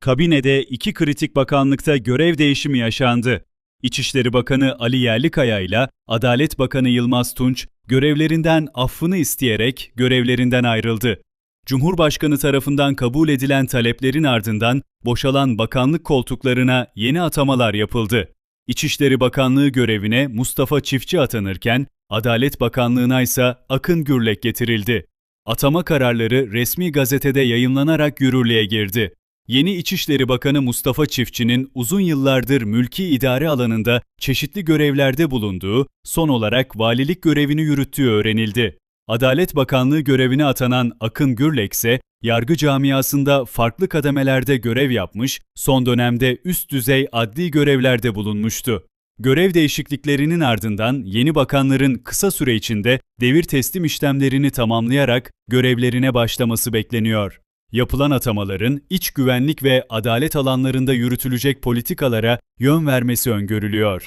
Kabinede iki kritik bakanlıkta görev değişimi yaşandı. İçişleri Bakanı Ali Yerlikaya ile Adalet Bakanı Yılmaz Tunç görevlerinden affını isteyerek görevlerinden ayrıldı. Cumhurbaşkanı tarafından kabul edilen taleplerin ardından boşalan bakanlık koltuklarına yeni atamalar yapıldı. İçişleri Bakanlığı görevine Mustafa Çiftçi atanırken Adalet Bakanlığı'na ise Akın Gürlek getirildi. Atama kararları resmi gazetede yayımlanarak yürürlüğe girdi. Yeni İçişleri Bakanı Mustafa Çiftçi'nin uzun yıllardır mülki idare alanında çeşitli görevlerde bulunduğu, son olarak valilik görevini yürüttüğü öğrenildi. Adalet Bakanlığı görevine atanan Akın Gürlek ise yargı camiasında farklı kademelerde görev yapmış, son dönemde üst düzey adli görevlerde bulunmuştu. Görev değişikliklerinin ardından yeni bakanların kısa süre içinde devir teslim işlemlerini tamamlayarak görevlerine başlaması bekleniyor. Yapılan atamaların iç güvenlik ve adalet alanlarında yürütülecek politikalara yön vermesi öngörülüyor.